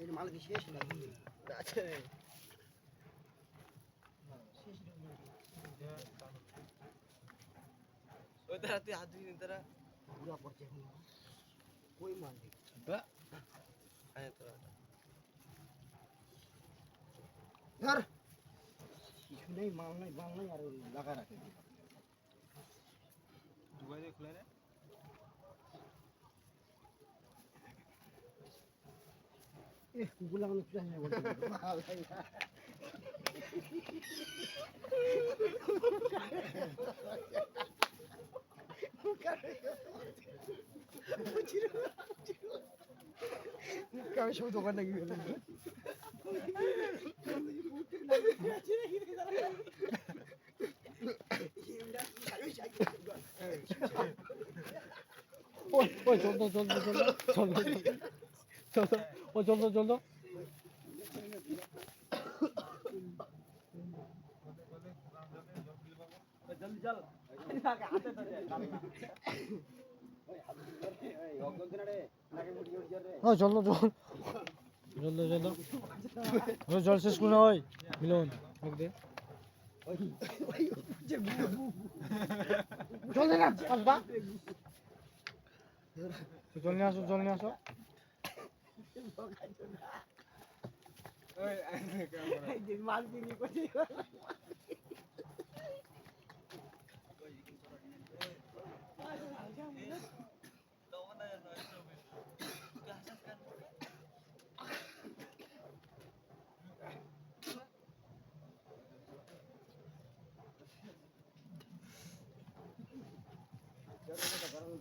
এটা মাল কি শেষ নাকি আছে ওই তারা তুই হাত ধুই তারা। পুরা পড়ছে এখন কই মাল ধর। কিছু নেই মাল নেই মাল নেই আর লাগা রাখে। এ কুকুলা মানে তুই আসলে বলতে মাল আমি সব দোকান নাকি ওই ওই, চল তো, চল চল চল চল ও চল তো। তো চল তো ও জল শেষ করে ওই মিলন মুখ দে। চল দে না আসবা। জল নিয়ে আসো জল নিয়ে আসো। মাল কিনি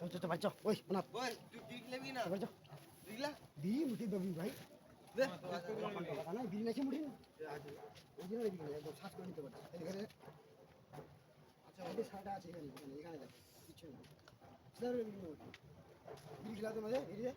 চল তো চল ওই না ওই তুই তুই লেবি না চল দিলা দি মুটি দবি ভাই দে না দি নাকি মুটি ওই দিন গেলে একদম সাত করে নিতে পারছি এখানে আচ্ছা ওই সাটা আছে এখানে এখানে কিছু না স্যার বিল খেলা তোমাদের এদিকে